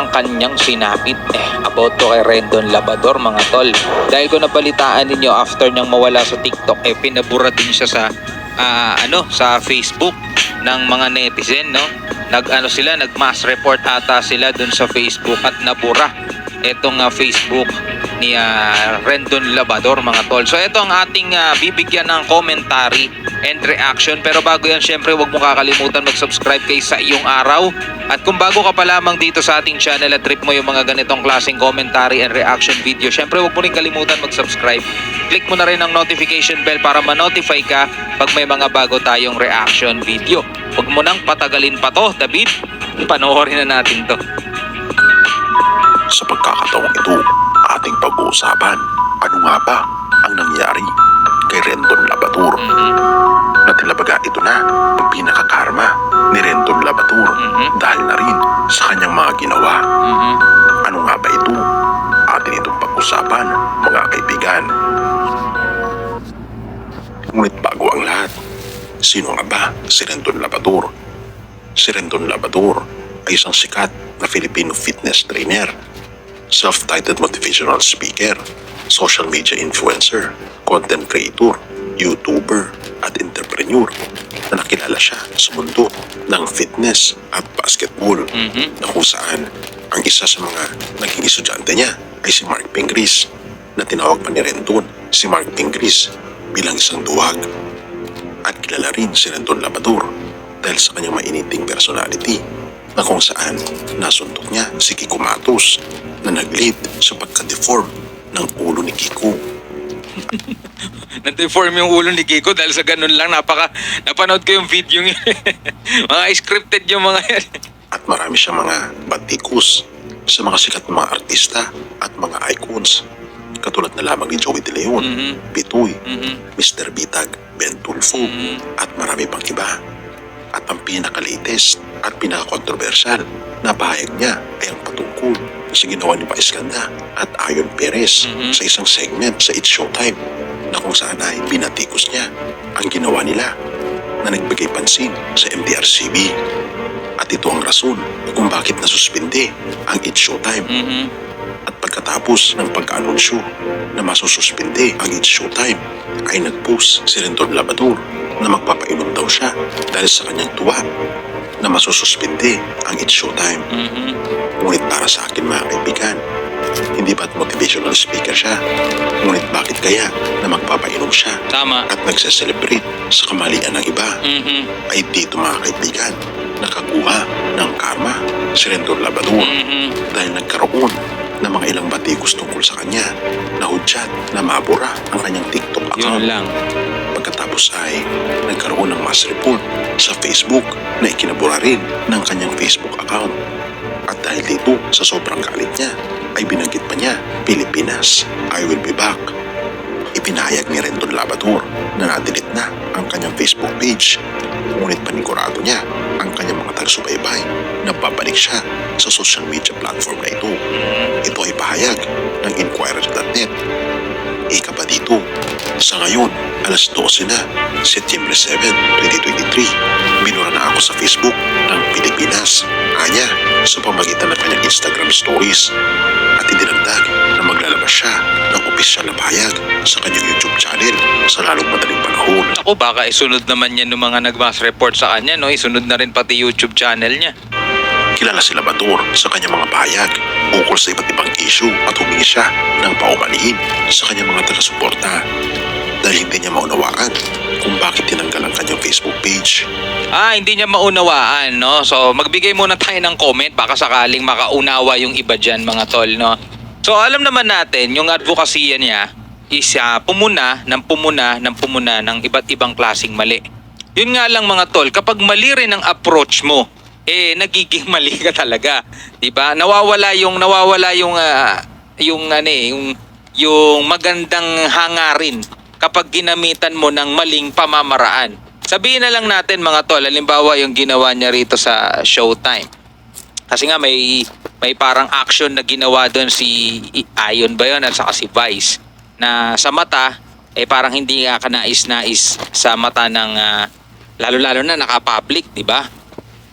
ang kanyang sinapit eh, about to kay Rendon Labador mga tol. Dahil kung nabalitaan ninyo after niyang mawala sa TikTok eh pinabura din siya sa ah, ano sa Facebook ng mga netizen no. Nag ano sila nag mass report ata sila dun sa Facebook at nabura etong ah, Facebook ni ah, Rendon Labador mga tol. So ito ang ating ah, bibigyan ng commentary and reaction. Pero bago yan, syempre huwag mo kakalimutan mag-subscribe kay sa iyong araw. At kung bago ka pa lamang dito sa ating channel at trip mo yung mga ganitong klaseng commentary and reaction video, syempre huwag mo rin kalimutan mag-subscribe. Click mo na rin ang notification bell para ma-notify ka pag may mga bago tayong reaction video. Huwag mo nang patagalin pa to, David. Panoorin na natin to. Sa pagkakataong ito, ating pag-uusapan, ano nga ba ang nangyari kay Renton Labatur Mhm. Na ang pinakakarma ni Renton Labatur Mhm. dahil na rin sa kanyang mga ginawa. Mhm. Ano nga ba ito? Atin itong pag-usapan, mga kaibigan. Ngunit bago ang lahat, sino nga ba si Renton Labatur? Si Renton Labatur ay isang sikat na Filipino fitness trainer, self-titled motivational speaker, social media influencer, content creator, YouTuber, at entrepreneur na nakilala siya sa mundo ng fitness at basketball Mhm. na kung saan ang isa sa mga naging estudyante niya ay si Mark Pingris na tinawag pa ni Renton si Mark Pingris bilang isang duwag at kilala rin si Renton Labador dahil sa kanyang mainiting personality na kung saan nasuntok niya si Kiko Matos na nag-lead sa pagka-deform ng ulo ni Kiko Na-deform yung ulo ni Kiko dahil sa ganun lang. Napaka, napanood ko yung video niya. mga scripted yung mga yan. at marami siyang mga batikos sa mga sikat na mga artista at mga icons katulad na lamang ni Joey De Leon, Mhm. Pitoy, Mhm. Mr. Bitag, Ben Tulfo, Mhm. at marami pang iba. At ang pinaka-latest at pinaka-controversial na pahayag niya ay ang patungkol sa ginawa ni Paiskanda at Ayon Perez Mhm. sa isang segment sa It's Showtime na kung saan ay binatikos niya ang ginawa nila na nagbigay pansin sa MDRCB. At ito ang rason kung bakit nasuspindi ang It's Showtime Mhm. at pagkatapos ng pagka-anunsyo na masususpinde ang It's Showtime ay nag-post si Renton Labador na magpapainom daw siya dahil sa kanyang tuwa na masususpinde ang It's Showtime. Mhm. Ngunit para sa akin mga kaibigan, hindi ba't motivational speaker siya? Ngunit bakit kaya na magpapainom siya Tama. at nagse-celebrate sa kamalian ng iba? Mhm. Ay dito mga kaibigan, nakakuha ng karma si Renton Labador Mhm. dahil nagkaroon ng mga ilang batikos tungkol sa kanya na hudyat na mabura ang kanyang TikTok account. Yun lang. Pagkatapos ay nagkaroon ng mass report sa Facebook na ikinabura rin ng kanyang Facebook account. At dahil dito sa sobrang galit niya ay binanggit pa niya, Pilipinas, I will be back. Ipinahayag ni Renton Labador na nadelete na ang kanyang Facebook page. Ngunit panigurado niya ang kanyang mga taga-subaybay na babalik siya sa social media platform na ito. Ito ay pahayag ng Inquirer.net. Ika pa dito, sa ngayon, alas 12 na, September 7, 2023, binura na ako sa Facebook ng Pilipinas. Anya, sa pamagitan ng kanyang Instagram stories at idinagdag na maglalabas siya ng opisyal na pahayag sa kanyang YouTube channel sa lalong madaling panahon. Ako baka isunod naman yan ng mga nag-mass report sa kanya, no? Isunod na rin pati YouTube channel niya. Kilala si Labador sa kanyang mga pahayag ukol sa iba't ibang issue at humingi siya ng paumanhin sa kanyang mga taga-suporta dahil hindi niya maunawaan kung bakit tinanggal ang kanyang Facebook page. Ah, hindi niya maunawaan, no? So, magbigay muna tayo ng comment. Baka sakaling makaunawa yung iba dyan, mga tol, no? So, alam naman natin, yung advokasya niya is ah, pumuna ng pumuna ng pumuna ng iba't ibang klasing mali. Yun nga lang, mga tol, kapag mali rin ang approach mo, eh, nagiging mali ka talaga. 'Di ba? Nawawala yung, nawawala yung, ah, yung, ano eh, yung, yung magandang hangarin kapag ginamitan mo ng maling pamamaraan. Sabihin na lang natin mga tol, halimbawa yung ginawa niya rito sa Showtime. Kasi nga may may parang action na ginawa doon si Ayon ba yun at saka si Vice na sa mata eh parang hindi nga kanais-nais sa mata ng ah, lalo-lalo na naka-public, di ba?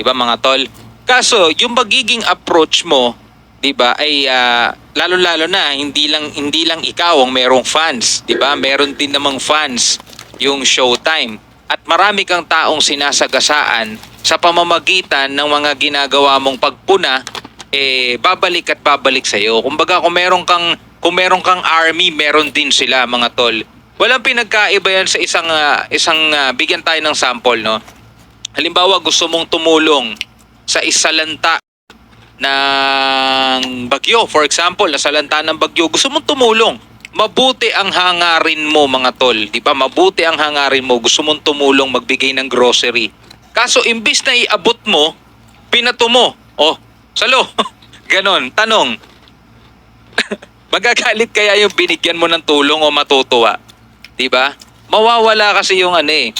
Di ba mga tol? Kaso yung magiging approach mo 'di ba ay ah, lalo-lalo na hindi lang hindi lang ikaw ang merong fans, 'di ba? Meron din namang fans yung Showtime at marami kang taong sinasagasaan sa pamamagitan ng mga ginagawa mong pagpuna eh babalik at babalik sa iyo. Kumbaga kung meron kang kung meron kang army, meron din sila mga tol. Walang pinagkaiba yan sa isang ah, isang ah, bigyan tayo ng sample no. Halimbawa gusto mong tumulong sa isalanta ng bagyo. For example, nasalanta ng bagyo, gusto mong tumulong. Mabuti ang hangarin mo mga tol. Di ba? Mabuti ang hangarin mo. Gusto mong tumulong magbigay ng grocery. Kaso imbis na iabot mo, pinato mo. Oh, salo. Ganon. Tanong. Magagalit kaya yung binigyan mo ng tulong o matutuwa? 'Di ba? Mawawala kasi yung ano eh.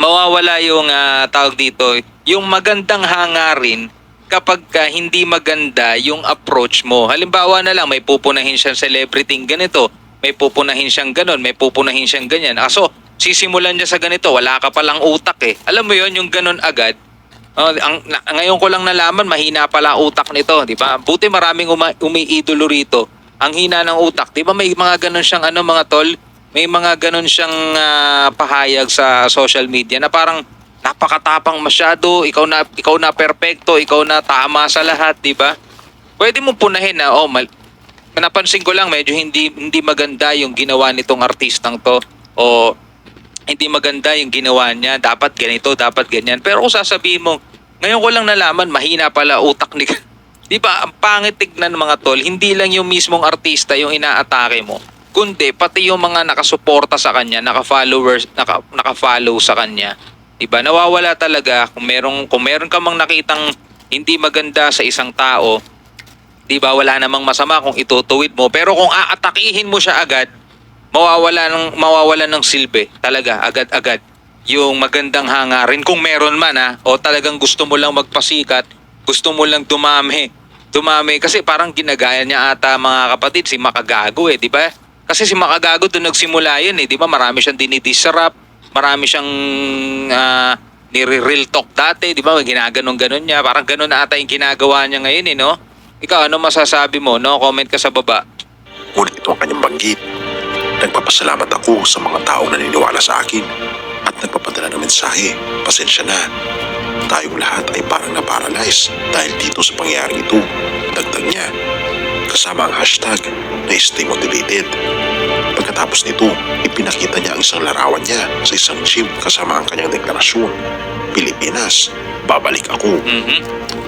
Mawawala yung ah, tawag dito, yung magandang hangarin kapag ka hindi maganda yung approach mo. Halimbawa na lang may pupunahin siyang celebrity ganito, may pupunahin siyang ganon, may pupunahin siyang ganyan. Aso, sisimulan niya sa ganito, wala ka palang utak eh. Alam mo yon yung ganon agad, Oh, ang, na, ngayon ko lang nalaman, mahina pala utak nito, di ba? Buti maraming uma, umiidolo rito. Ang hina ng utak, di ba may mga ganun siyang ano mga tol? May mga ganun siyang ah, pahayag sa social media na parang napakatapang masyado, ikaw na ikaw na perpekto, ikaw na tama sa lahat, di ba? Pwede mo punahin na oh, mal, napansin ko lang medyo hindi hindi maganda yung ginawa nitong artistang to o hindi maganda yung ginawa niya, dapat ganito, dapat ganyan. Pero kung sasabihin mo, ngayon ko lang nalaman, mahina pala utak ni... Di ba, ang pangit tignan mga tol, hindi lang yung mismong artista yung inaatake mo, kundi pati yung mga nakasuporta sa kanya, naka-followers, naka, naka-follow sa kanya. Di ba, nawawala talaga. Kung merong, kung meron ka mang nakitang hindi maganda sa isang tao, di ba, wala namang masama kung itutuwid mo. Pero kung aatakihin mo siya agad, mawawala ng mawawala ng silbi. Talaga agad-agad. Yung magandang hangarin kung meron man ha. O talagang gusto mo lang magpasikat gusto mo lang dumami. Dumami kasi parang ginagaya niya ata mga kapatid si Makagago eh di ba kasi si Makagago doon nagsimula yun eh di ba marami siyang dinidisrupt marami siyang ah, nire-real talk dati di ba ginaganon ganon niya parang ganon na ata yung ginagawa niya ngayon eh no ikaw ano masasabi mo no comment ka sa baba Ngunit ito ang kanyang banggit. Nagpapasalamat ako sa mga taong naniniwala sa akin at nagpapadala ng mensahe. Pasensya na. Tayong lahat ay parang na-paralyze dahil dito sa pangyayaring ito. Dagdag niya. Kasama ang hashtag na stay motivated. Pagkatapos nito, ipinakita niya ang isang larawan niya sa isang gym kasama ang kanyang deklarasyon. Pilipinas, babalik ako. Mhm.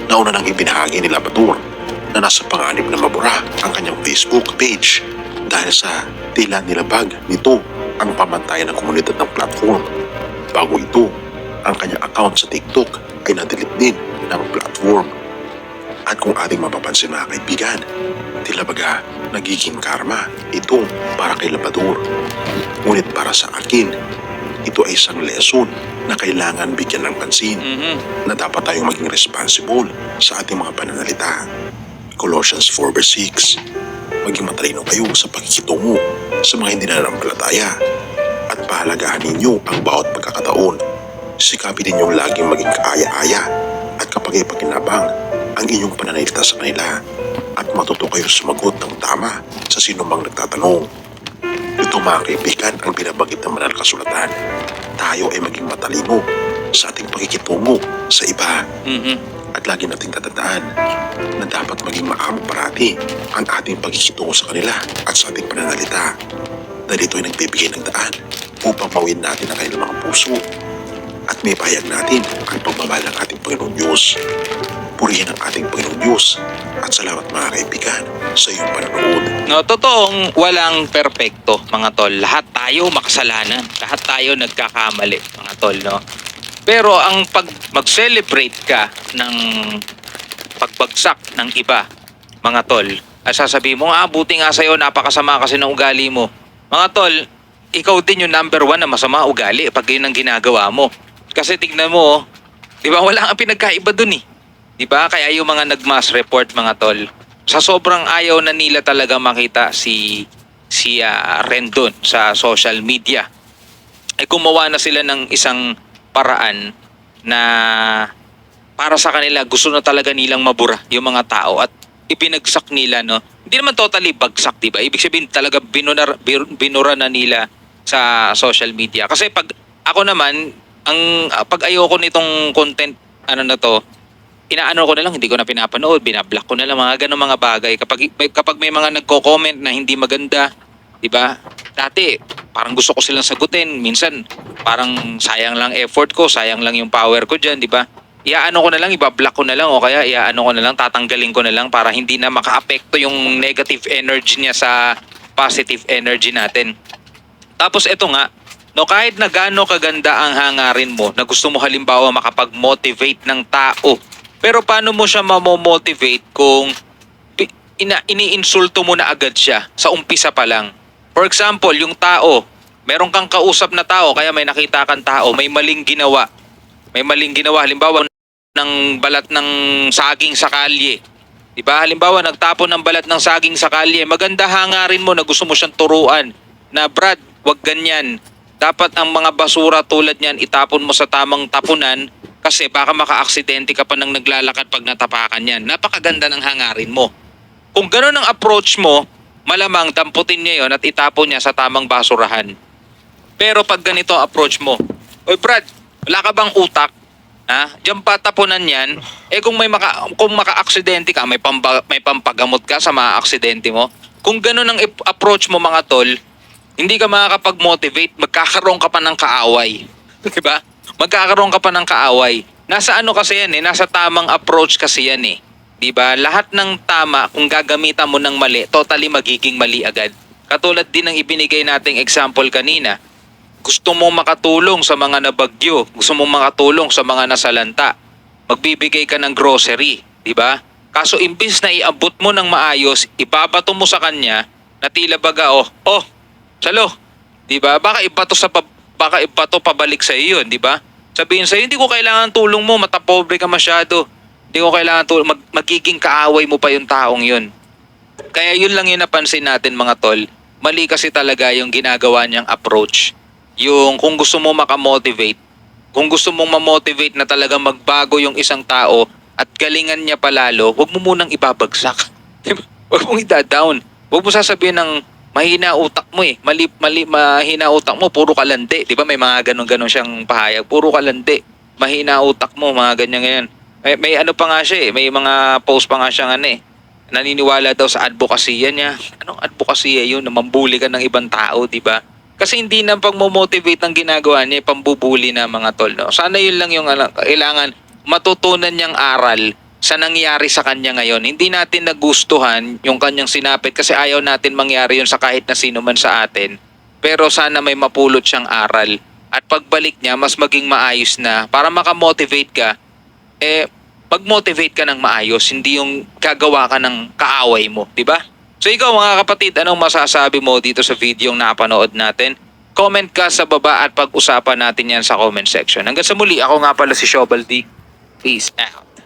Nauna nang ibinahagi ni Labrador na nasa panganib na mabura ang kanyang Facebook page dahil sa tila nilabag nito ang pamantayan ng komunidad ng platform. Bago ito, ang kanyang account sa TikTok ay nadelete din ng platform. At kung ating mapapansin mga kaibigan, tila baga nagiging karma ito para kay Labrador. Ngunit para sa akin, ito ay isang lesson na kailangan bigyan ng pansin Mhm. na dapat tayong maging responsible sa ating mga pananalita. Colossians 4 verse 6 Maging matalino kayo sa pakikitungo sa mga hindi nananampalataya at pahalagahan ninyo ang bawat pagkakataon. Sikapin ninyong laging maging kaaya-aya at kapag ipaginabang ang inyong pananalita sa kanila at matuto kayo sumagot ng tama sa sinumang nagtatanong. Ito mga kaibigan ang binabagit ng manal kasulatan. Tayo ay maging matalino sa ating pakikitungo sa iba Mhm. at lagi nating tatandaan na dapat maging maamo parati ang ating pagkikitungo sa kanila at sa ating pananalita dahil ito ay nagbibigay ng daan upang mawin natin ang kanilang mga puso at may pahayag natin ang pagmamahal ng ating Panginoong Diyos. Purihin ang ating Panginoong Diyos at salamat mga kaibigan sa iyong panonood. No, totoong walang perpekto, mga tol. Lahat tayo makasalanan. Lahat tayo nagkakamali, mga tol, no? Pero ang pag mag-celebrate ka ng pagbagsak ng iba, mga tol, ay sasabihin mo, ah, buti nga sa'yo, napakasama kasi ng ugali mo. Mga tol, ikaw din yung number one na masama ugali pag yun ang ginagawa mo. Kasi tignan mo, oh, di ba, wala kang pinagkaiba dun eh. Di ba? Kaya yung mga nag-mass report mga tol, sa sobrang ayaw na nila talaga makita si si ah, Rendon sa social media, ay gumawa na sila ng isang paraan na para sa kanila gusto na talaga nilang mabura yung mga tao at ibinagsak nila, no? Hindi naman totally bagsak, di ba? Ibig sabihin talaga binunar, binura na nila sa social media. Kasi pag ako naman, ang ah, pag ayoko nitong content, ano na to, inaano ko na lang, hindi ko na pinapanood, binablock ko na lang, mga ganun mga bagay. Kapag, may, kapag may mga nagko-comment na hindi maganda, di ba? Dati, parang gusto ko silang sagutin. Minsan, parang sayang lang effort ko, sayang lang yung power ko dyan, di ba? Iaano ko na lang, ibablock ko na lang o kaya iaano ko na lang, tatanggalin ko na lang para hindi na maka-apekto yung negative energy niya sa positive energy natin. Tapos ito nga, no kahit na gaano kaganda ang hangarin mo na gusto mo halimbawa makapag-motivate ng tao, pero paano mo siya mamomotivate kung ina iniinsulto mo na agad siya sa umpisa pa lang? For example, yung tao, meron kang kausap na tao kaya may nakita kang tao, may maling ginawa. May maling ginawa halimbawa ng balat ng saging sa kalye. 'Di ba? Halimbawa, nagtapon ng balat ng saging sa kalye. Maganda hangarin mo na gusto mo siyang turuan na Brad, wag ganyan. Dapat ang mga basura tulad niyan itapon mo sa tamang tapunan kasi baka maka-aksidente ka pa nang naglalakad pag natapakan yan. Napakaganda ng hangarin mo. Kung gano'n ang approach mo, malamang damputin niya yon at itapon niya sa tamang basurahan. Pero pag ganito approach mo, Oy Brad, wala ka bang utak? Ha? Diyan pa tapunan yan. Eh kung may maka kung maka-aksidente ka, may pamba, may pampagamot ka sa mga aksidente mo. Kung ganun ang approach mo mga tol, hindi ka makakapag-motivate, magkakaroon ka pa ng kaaway. 'Di ba? Magkakaroon ka pa ng kaaway. Nasa ano kasi yan eh, nasa tamang approach kasi yan eh. 'Di ba? Lahat ng tama kung gagamitan mo ng mali, totally magiging mali agad. Katulad din ng ibinigay nating example kanina, gusto mong makatulong sa mga nabagyo, gusto mong makatulong sa mga nasalanta, magbibigay ka ng grocery, di ba? Kaso imbis na iabot mo ng maayos, ibabato mo sa kanya na tila baga, oh, oh, salo, di ba? Baka ibato sa baka ibato pabalik sa iyo, di ba? Sabihin sa hindi ko kailangan tulong mo, matapobre ka masyado. Hindi ko kailangan tulong, mag- magiging kaaway mo pa yung taong yun. Kaya yun lang yung napansin natin mga tol. Mali kasi talaga yung ginagawa niyang approach. Yung kung gusto mo makamotivate, kung gusto mong mamotivate na talaga magbago yung isang tao at galingan niya palalo, huwag mo munang ibabagsak. Huwag mong ida-down. Huwag mo sasabihin ng mahina utak mo eh. Mali, mali, mahina utak mo, puro kalante. Di ba may mga ganun-ganun siyang pahayag. Puro kalante. Mahina utak mo, mga ganyan-ganyan. May, may ano pa nga siya eh. May mga post pa nga siyang ano eh naniniwala daw sa advokasya niya. Anong advokasya yun? Na mambuli ka ng ibang tao, di ba? Kasi hindi na pag-motivate ang ginagawa niya, pambubuli na mga tol. No? Sana yun lang yung ano, kailangan matutunan niyang aral sa nangyari sa kanya ngayon. Hindi natin nagustuhan yung kanyang sinapit kasi ayaw natin mangyari yun sa kahit na sino man sa atin. Pero sana may mapulot siyang aral. At pagbalik niya, mas maging maayos na para makamotivate ka, eh, mag-motivate ka ng maayos, hindi yung gagawa ka ng kaaway mo, di ba? So ikaw mga kapatid, anong masasabi mo dito sa video yung napanood natin? Comment ka sa baba at pag-usapan natin yan sa comment section. Hanggang sa muli, ako nga pala si Shobal. Peace out.